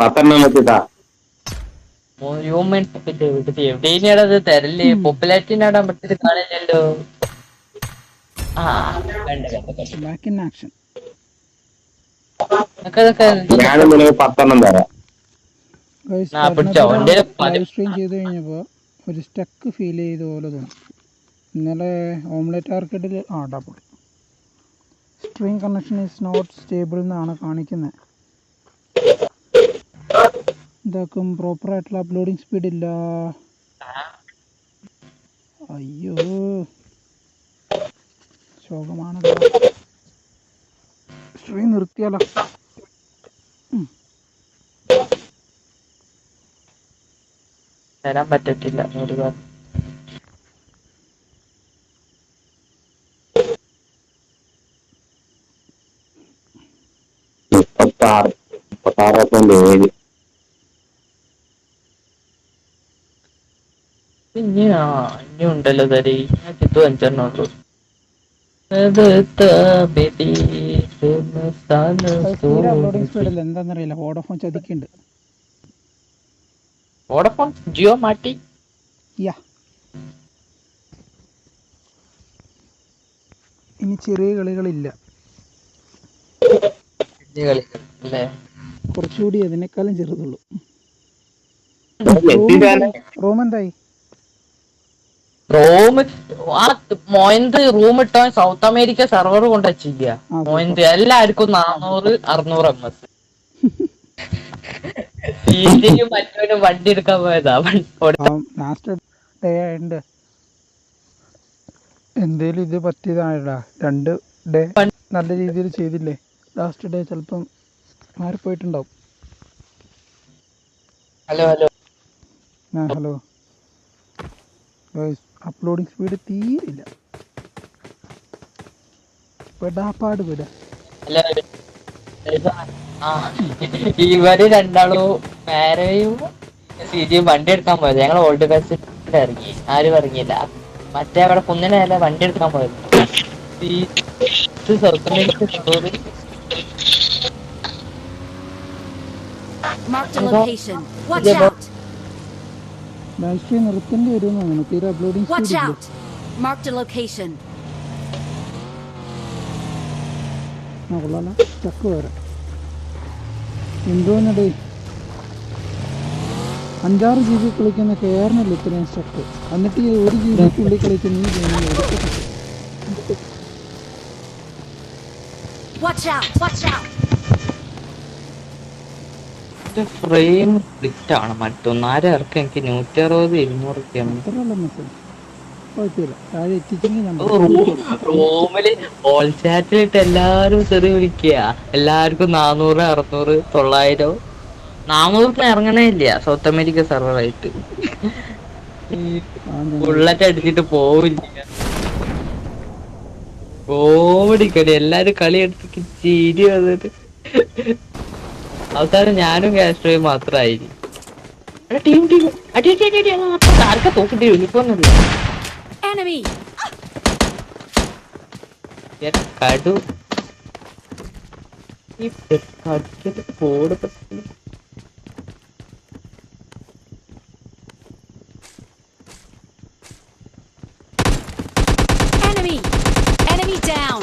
പത്തെണ്ണം വെച്ചിട്ടാ. മൂവ്മെന്റ് എവിടെയാണ് അത് തരല്ലേ പോപ്പുലാരിറ്റി നേടാൻ പറ്റിയത് കാണില്ലല്ലോ. ഒരു സ്റ്റക്ക് ഫീൽ ചെയ്ത പോലെ തോന്നി. ഇന്നലെ ഓംലെറ്റ് ആർക്കറ്റിൽ ആ double stream connection is not stable എന്നാണ് കാണിക്കുന്നത് ഇതാക്കും പ്രോപ്പർ ആയിട്ടുള്ള അപ്ലോഡിങ് സ്പീഡ് ഇല്ല. അയ്യോ. ശോകമാണ് സ്ട്രീം നിർത്തിയാലോ? തരാൻ പറ്റത്തില്ല ഒരുപാട് മുപ്പത്താറ് മുപ്പത്താറ് ഏഴ്. ഇനി ആ ഇനി ഉണ്ടല്ലോ തരി. ഞാൻ ഇത് അഞ്ചെണ്ണം ഉള്ളൂ വോഡോഫോൺ ചതിക്കുന്നുണ്ട്. വോഡഫോൺ ജിയോ മാറ്റി യാ. ഇനി ചെറിയ കളികളില്ല. വലിയ കളികൾ അല്ലേ? കുറച്ചുകൂടി അതിനേക്കാളും ചെറുതുള്ളൂ. റൂം എന്തായി? റൂം ആ മോയന്ത് റൂം ഇട്ടോ സൗത്ത് അമേരിക്ക സെർവർ കൊണ്ട് ആ, മോയന്ത് എല്ലാവർക്കും നാനൂറ് അറുന്നൂറ് എം എസ് മറ്റവനും വണ്ടി എടുക്കാൻ പോയതാ. എന്തേലും ഇത് പറ്റിയതാണല്ലോ രണ്ട് ഡേ നല്ല രീതിയിൽ ചെയ്തില്ലേ? ലാസ്റ്റ് ഡേ ചിലപ്പം മാറിപ്പോയിട്ടുണ്ടാവും ഹലോ ഹലോ. ആ ഹലോ. അപ്ലോഡിങ് സ്പീഡ് തീരില്ല പെടാപ്പാട് പെടാ. ഇവർ രണ്ടാളും പാരയും സിജിയും വണ്ടി എടുക്കാൻ പോയത്. ഞങ്ങൾ ഓൾഡ് ബസ് ഇറങ്ങി. ആരും ഇറങ്ങിയില്ല. മറ്റേ അവിടെ കുന്നിനല്ല വണ്ടി എടുക്കാൻ പോയത്. Marked a location. Watch out! Stream നിർത്തേണ്ടി വരുമെന്ന് തോന്നുന്നു. തീരെ. ആ കൊള്ളാലോ. ചക്ക് വരാം എന്തോന്നടേ. അഞ്ചാറ് ജി ബി കളിക്കുന്ന കയറിനല്ല ഇത്രയും സ്റ്റക്ക് എന്നിട്ട് ഈ ഒരു ജി ബിക്കുള്ളിൽ കളിക്കുന്ന ഈ ഗെയിമിൽ Watch out! Watch out! Frame split ആണ്. മറ്റൊന്ന് ആരെ ഇറക്കം? എനിക്ക് നൂറ്റി അറുപത് ഇരുന്നൂറ്. റൂമിൽ ഓൾ ചാറ്റിലിട്ട് എല്ലാരും തെറി വിളിക്കുക എല്ലാവർക്കും നാനൂറ് അറുന്നൂറ് തൊള്ളായിരം. നാനൂറിന് ഇറങ്ങണേ ഇല്ല. സൗത്ത് അമേരിക്ക സെർവറായിട്ട് ബുള്ളറ്റ് അടിച്ചിട്ട് പോവില്ല. കോമഡി കളി എല്ലാരും കളി എടുത്തിട്ട് ചിരി വന്നിട്ട്. അവസാനം ഞാനും കാസ്ട്രോയും മാത്രമായി ടീം ടീം. അടി അടി അടി അടി. ആർക്കാ തോക്കിട്ട് Enemy! Enemy. Down!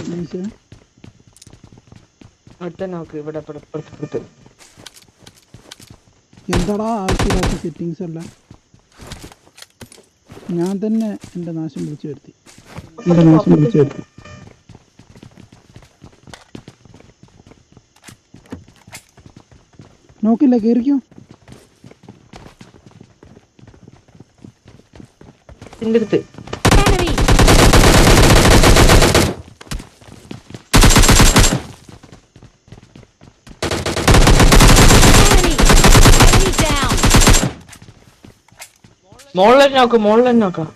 അടുത്ത നോക്ക് ഇവിടെ പുറത്ത് ഇപ്പുറത്ത്. എന്താടാ ആവശ്യമില്ലാത്ത സെറ്റിങ്സ് അല്ല ഞാൻ തന്നെ എന്റെ നാശം വിളിച്ചു വരുത്തി. എന്റെ നാശം വിളിച്ചു വരുത്തി. നോക്കില്ല കയറിക്കോ എന്റെ അടുത്ത് Enemy! Enemy! Enemy down! മോളിൽ തന്നെ നോക്ക് മോളിൽ തന്നെ നോക്കാം.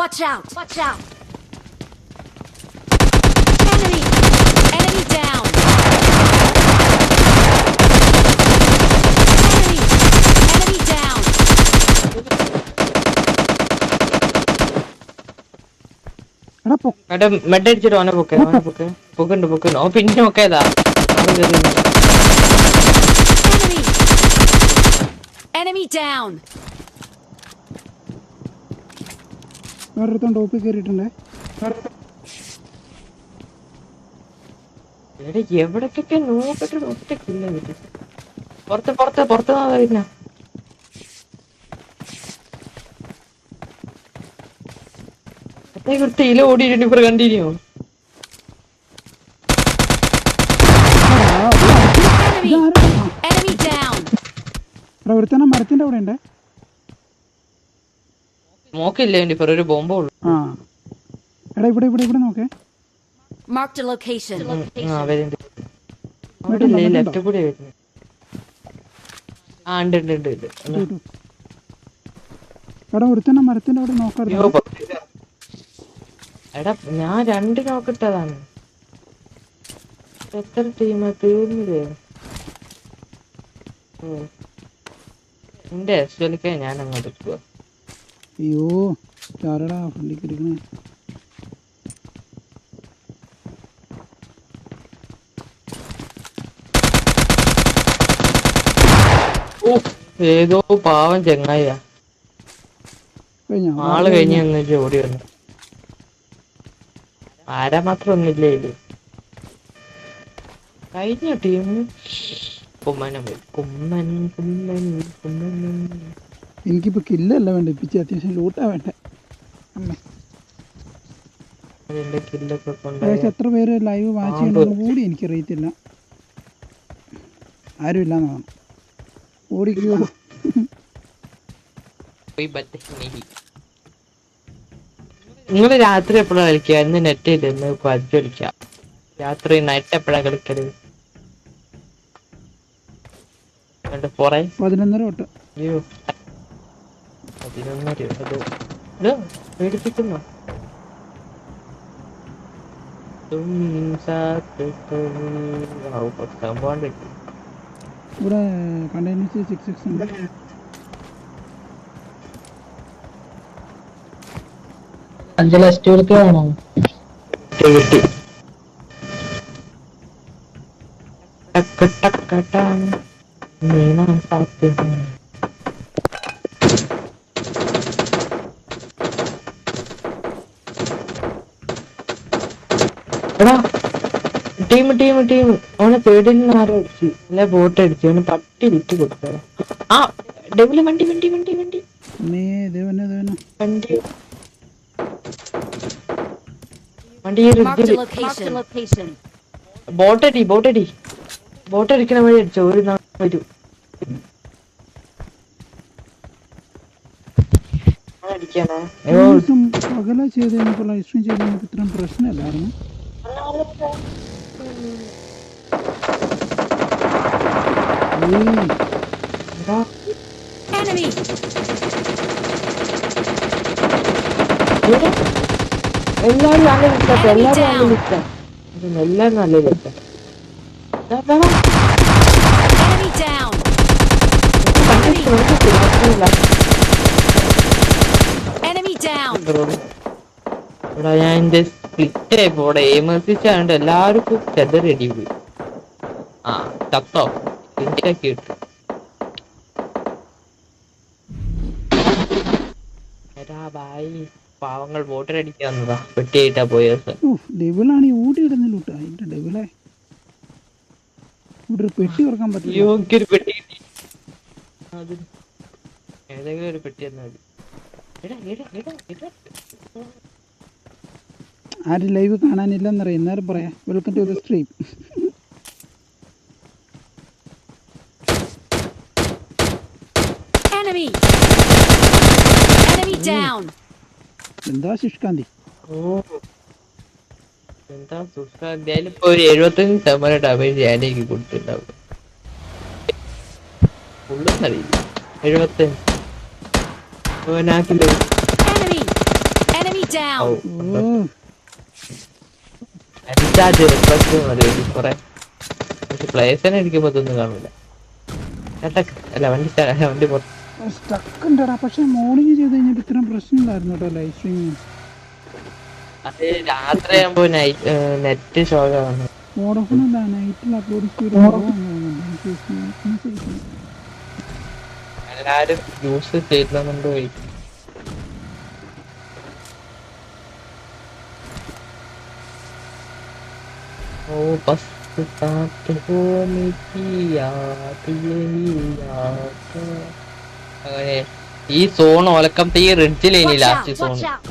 Watch out! Watch out! എടാ മെഡ് അടിച്ചിട്ട് ഓനെ പൊക്കെ ഓനെ പൊക്കെ. പൊക്കുണ്ട് പൊക്കുണ്ട്. ഓ പിന്നെ നോക്കേതാ Enemy! Enemy down! വേറൊരുത്തൻ ടോപ്പിൽ കയറിയിട്ടുണ്ടേ എടാ എവിടൊക്കെ നോക്കിട്ട് നോക്കിട്ടില്ല പുറത്ത് പുറത്ത് പുറത്ത് നോക്കാ പിന്നെ തീല ഓടിയിട്ടുണ്ട് ഇപ്പൊ കണ്ടിന്യൂ! ഒരുത്തനെ മരത്തിന്റെ അവിടെ ഉണ്ട്? നോക്കില്ല ഇപ്പൊ ഒരു ബോംബ് ഉള്ളു. ആ. എടാ ഇവിടെ ഇവിടെ ഇവിടെ നോക്കേ. Marked ലൊക്കേഷൻ ആ വരുന്നുണ്ട്. അവിടെ ഇല്ലേ ലെഫ്റ്റ് കൂടെ വരുന്നു. ആ ഉണ്ട് ഉണ്ട് ഉണ്ട് ഉണ്ട്. എടാ ഒരുത്തനെ മരത്തിന്റെ അവിടെ പൊട്ടില്ല. എടാ ഞാൻ രണ്ട് നോക്കിട്ടതാണ്. എത്ര ടീം തീർന്നില്ലേ? എന്റെ എസ്വലിക്ക എസ് ഞാൻ അങ്ങോട്ട് പോവാ അയ്യോ ആരടാ ഫ്രണ്ടിക്ക് ഓ, ഏതോ പാവം ചെങ്ങായിയാ. ആൾ കഴിഞ്ഞ് ഓടി വന്നു. ആരാ മാത്രം ഒന്നുമില്ലേ ഇത്. കഴിഞ്ഞ ടീം? കുമ്മനം പോയി. കുമ്മൻ കുമ്മൻ കുമ്മൻ എനിക്കിപ്പോ കില്ലല്ല വേണ്ട? ഇപ്പിച്ച് അത്യാവശ്യം ലൂട്ടാ വേണ്ട? എത്ര പേര് ലൈവ് വാച്ച് ചെയ്യണമെന്ന് കൂടി എനിക്കറിയത്തില്ല. ആരും ഇല്ലാന്നാണ് ഓടിക്കോ നിങ്ങൾ രാത്രി എപ്പോഴാ കളിക്കുക ഇന്ന് നെറ്റ് ഇല്ല ഇന്ന് പതിച്ച് കളിക്കാം. രാത്രി നൈറ്റ് എപ്പോഴാ കളിക്കൽ? പോറേ. പതിനൊന്നര തൊട്ട്. അയ്യോ. പതിനൊന്നര അത്. ഇത് പേടിപ്പിക്കുന്നോ. ഇവിടെ കണ്ടിന്യൂസ് സിക്സ് സിക്സ് ഉണ്ട്. അഞ്ച് ലസ്റ്റ് കിട്ടി ടക്ക് ടാൻ. എടാ ടീം ടീം ടീം അവനെ തേടിൽ നിന്ന് ആരോ അടിച്ചു. അല്ലെ ബോട്ട് അടിച്ചു. അവന് പട്ടി വിറ്റ് കൊടുത്തതാ. ആ ഡെവിൽ വണ്ടി വണ്ടി വണ്ടി വണ്ടി. അമ്മേ ദേവനെ ദേവനെ വണ്ടി. Location. ബോട്ടടി ബോട്ടടി ബോട്ട് അടിക്കണ വഴി അടിച്ചോ ഒരു നാൾ വരൂ. പകല ചെയ്ത് കഴിഞ്ഞപ്പോൾ ലൈവ് ചെയ്ത് കഴിഞ്ഞപ്പോൾ ഇത്രയും പ്രശ്നമല്ലായിരുന്നു. Enemy! എല്ലാരും നല്ല എല്ലാരും നല്ല എല്ലാരും ഇവിടെ ഞാൻ എന്റെ സ്പ്ലിറ്റ് ആയി പോടെ എമർസിച്ചാണ്ട് എല്ലാവർക്കും ചെതറടി പോയി ആ ചത്തോ ഒക്കെ ഇട്ടു. ബായി പാവങ്ങൾ വോട്ടറടിക്കാൻ വന്നതാ വെട്ടിയായിട്ടാ പോയത് ഡെവിളാണ് ഈ ഓടി ഇടുന്ന കേട്ടോ അതിന്റെ ഡെവിളെ. ഇവിടെ ഒരു പെട്ടി തുറക്കാൻ പറ്റില്ല. പെട്ടി ഏതെങ്കിലും ഒരു പെട്ടി തന്നാ എടാ എടാ എടാ എടാ. ആരും ലൈവ് കാണാനില്ലെന്നറിയാം. എന്നാലും പറയാം. Welcome to the stream. Enemy! Enemy down! എന്താ ശുഷ്കാന്തി? എന്താ ശുഷ്കാന്തി? എന്തായാലും ഇപ്പൊ ഒരു എഴുപത്തഞ്ച് ശതമാനം ഡാമേജ് ഞാനേക്ക് കൊടുത്തിട്ടുണ്ടാവും. ഫുള്ളെന്നറിയില്ല എഴുപത്തഞ്ച്. ഓനാക്കില്ല Enemy! Enemy ഓ down! ഓ അഞ്ചാറ് റിക്വസ്റ്റ് മതി. കുറെ. പക്ഷെ പ്ലേസിനെ അടിക്കുമ്പോ ഇതൊന്നും കാണൂല. ചേട്ടാ അല്ല വണ്ടി വണ്ടി പുറത്ത് സ്റ്റക്ക് ഉണ്ടടാ പക്ഷെ മോർണിംഗ് ചെയ്ത് കഴിഞ്ഞിട്ട് ഇത്രയും പ്രശ്നം ഉണ്ടായിരുന്നു കേട്ടോ ലൈവ് സ്ട്രീമിങ് അത് രാത്രിയാകുമ്പോ നൈറ്റ് നെറ്റ് ഷോകാണ് വോഡോഫോൺ അല്ല നൈറ്റിൽ അപ്ലോഡ് സ്പീഡ് കുറവാണ് എല്ലാരും യൂസ് ചെയ്യുന്നുണ്ട് പോയി ओ बस साथ होने की याद यही याद അങ്ങനെ ഈ സോൺ ഒലക്കം ഈ റിഡ്ജിലേനി Watch ലാസ്റ്റ്! Zone out!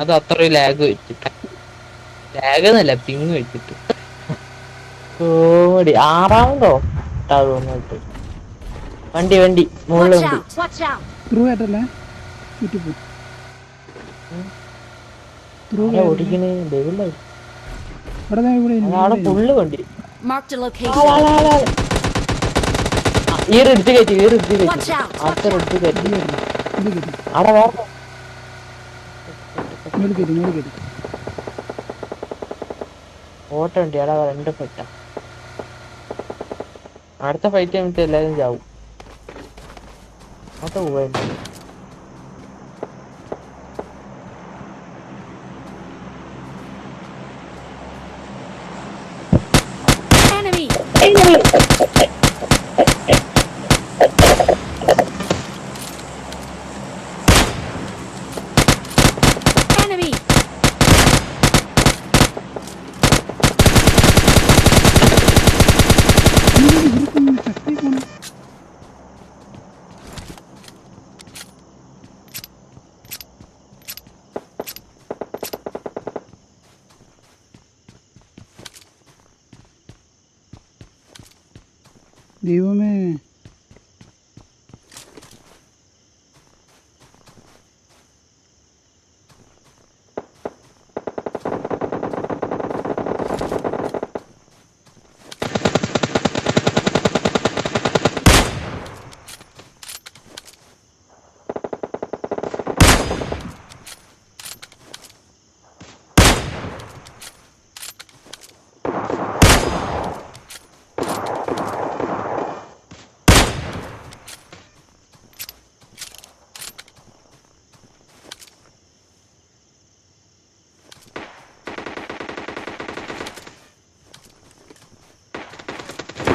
അത് അത്ര ലാഗ് വെച്ചിട്ട്. ലാഗ് എന്നല്ല പിങ് വെച്ചിട്ട്. കോമഡി ആറാമതോ തോന്നിട്ട് വണ്ടി വണ്ടി മുകളിൽ വണ്ടി. ഓടിക്കണേ? അവിടെ ഫുള്ള് വണ്ടി Marked a ആ, location. ആ, ആ, ആ. ആ, ഈ കയറ്റി ഈ Watch കയറ്റി! അടുത്ത റിഡ്ജ് കയറ്റി. അവിടെ വേറെ മേളിൽ കയറ്റി ഓട്ടം ഉണ്ട് അവിടെ രണ്ട് ഫൈറ്റ അടുത്ത ഫൈറ്റ് കഴിഞ്ഞിട്ട് എല്ലാരും ചാവും. അത് Enemy! Enemy! ദൈവമേ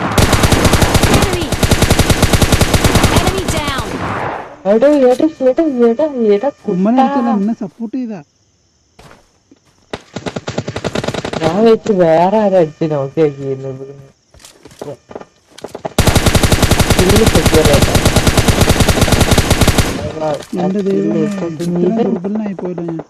Enemy! Enemy down! എടാ എടാ എടാ എടാ എടാ ഉമ്മനടുത്തല്ല എന്നെ സപ്പോർട്ട് ചെയ്താ. ഞാൻ വെച്ച് വേറെ ആരും അടിച്ച് നോക്കി. അതാ, എന്റെ ഇവൻ ദുർബലനായി പോയല്ലോ ഞാൻ.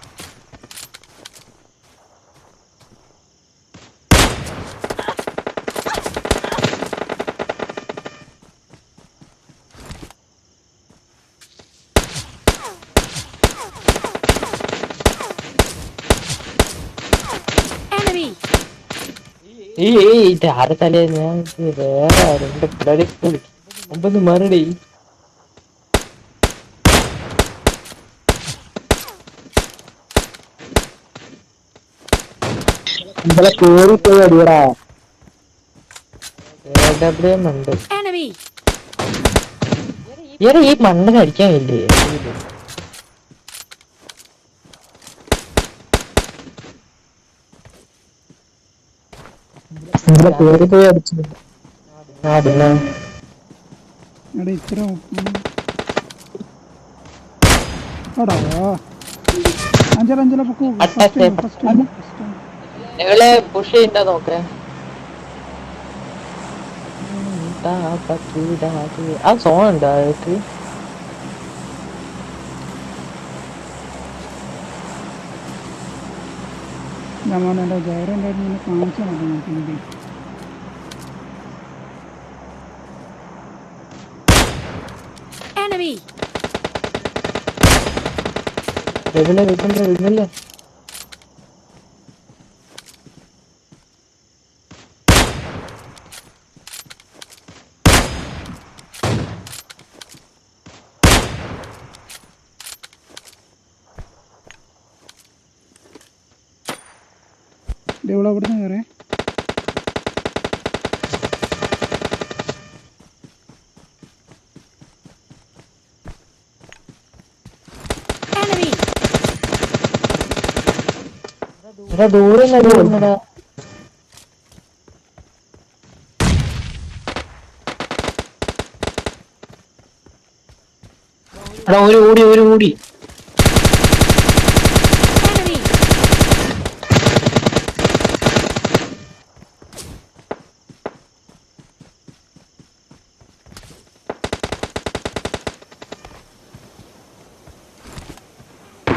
ഈ ഈ ഇത് ആരെ തലേ? വേറെ രണ്ട് പിള്ളേരെ ഒമ്പത് മറുപടി ഇവിടെ കേറി പോയി അടിയടാ ഉണ്ട്. Enemy! ഈ മണ്ണിന് അടിക്കാനില്ലേ കേറി പോയി അടിച്ചു ഇത്ര അഞ്ചര പൊക്കോ. നിങ്ങളെ പുഷ് ചെയ്യണ്ട നോക്കേ? ആ സോൺ ഉണ്ടോ അതൊക്കെ? ഞാൻ ജയറുണ്ടായിരുന്നു കാണിച്ചു മതി Enemy! വരുന്നില്ല വരുന്നില്ല വരുന്നില്ല ഇവിടെ അവിടെ നിന്ന് കയറേ Enemy! എടാ ദൂരം വരുന്നടാ എടാ ഒരു ഓടി ഒരു ഓടി Enemy!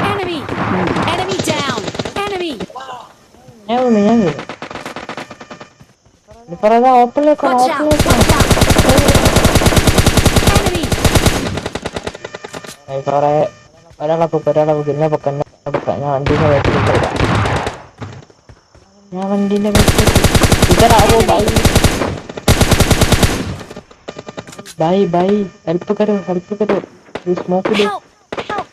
Enemy! Enemy down! Enemy! ഞാൻ വീണു ഞാൻ വീണു ഇപ്പറേതാ ഓപ്പണിലേക്ക് Watch out! ഓപ്പണിലേക്ക് Watch out! Enemy! കൊറേ ഒരാളെ പൊക്ക ഒരാളെ പൊക്ക എന്നെ പൊക്ക എന്നെ പൊക്ക ഞാൻ വണ്ടീന്റെ വീട്ടിലേക്ക് ഞാൻ വണ്ടീന്റെ വീട്ടിലേക്ക് ഇതറാവോ ബൈ ബൈ ബൈ ഹെൽപ്പ് കരോ ഹെൽപ്പ് കരോ ഈ സ്മോക്കിൽ Help! Help!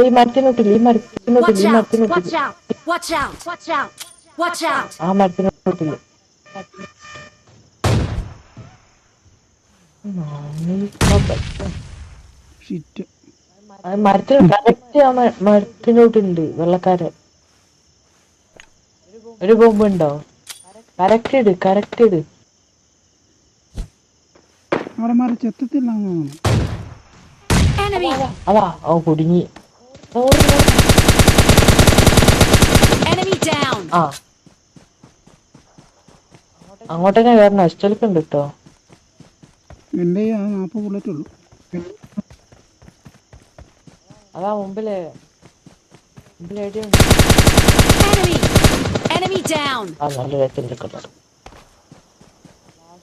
ഈ മരത്തിനോട്ടില്ല ഈ മരത്തിനോട്ടില്ല Watch ഈ out! മരത്തിനോട്ടില്ല Watch out! Watch out! Watch out! Watch out! ആ മരത്തിനോട്ടില്ല മരത്തിന് കറക്റ്റ് ആ മരത്തിനോട്ടുണ്ട് വെള്ളക്കാരൻ ഒരു ബോംബ് ഉണ്ടോ കറക്റ്റ് ഇട് കറക്റ്റ് ഇട് അവിടെ മാറി ചെത്തത്തില്ല! അതാ ഓ കുടുങ്ങി Enemy ആ. അങ്ങോട്ടേക്ക് കയറണം ഇഷ്ടലിക്കുണ്ട് കേട്ടോ എന്റെ ആ നാൽപ്പത് ബുള്ളറ്റ് ഉള്ളു അതാ മുമ്പിൽ.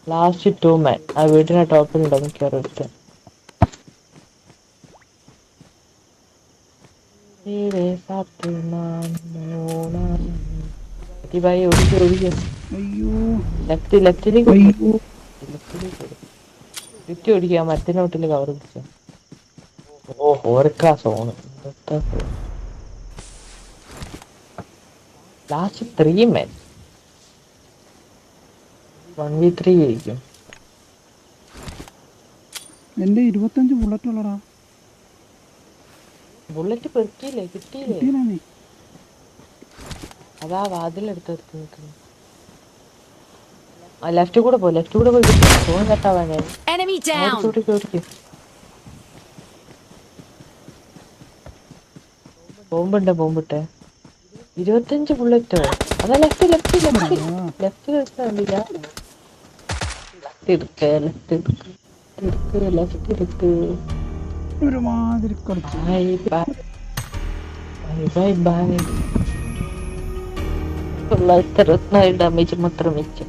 ലാസ്റ്റ് ടൂ മാൻ ആ വീടിന്റെ ടോപ്പിലുണ്ടോ? കയറി എടുത്ത്. ഭായി ഒടിക്കുക ഒടിക്കുക അയ്യോ. ലെഫ്റ്റ് ലെഫ്റ്റിലേക്ക് ലെഫ്റ്റിലേക്ക് ചുറ്റി ഓടിക്കുക മരത്തിനോട്ടിൽ കവർ പിടിച്ചു. ഓ ഓർക്കാ zone. Last three men one v three ആയിരിക്കും. എന്റെ ഇരുപത്തഞ്ച് ബുള്ളറ്റ് ഉള്ളടാ. ബുള്ളറ്റ് പെറുക്കിയില്ലേ കിട്ടിയില്ലേ? അതാ വാതിലെടുത്തെടുത്ത് നിൽക്കുന്നു. ലെഫ്റ്റ് കൂടെ പോ ലെഫ്റ്റ് കൂടെ പോയി ഫോൺ കട്ടാവാൻ ബോംബുണ്ട് ബോംബിട്ടെ ഇരുപത്തഞ്ച് ബുള്ളറ്റോ അതാ left left left left left എടുക്ക ലെഫ്റ്റ് എടുക്ക. ലെഫ്റ്റ് എടുക്ക്. ഒരുമാതിരി കുറച്ച്. ബൈ ബൈ ബൈ ബൈ തൊള്ളായിരത്തി അറുപത്തിനാല് ഡാമേജ് മാത്രം വെച്ചു.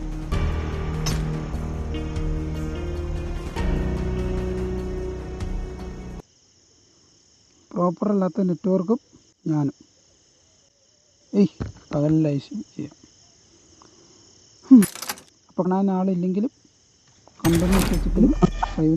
പ്രോപ്പർ അല്ലാത്ത നെറ്റ്വർക്കും ഞാനും. ഏയ് പകലിൽ ലൈസ് ചെയ്യാം. അപ്പം ഞാൻ ആളില്ലെങ്കിലും കമ്പനി വെച്ചിട്ടും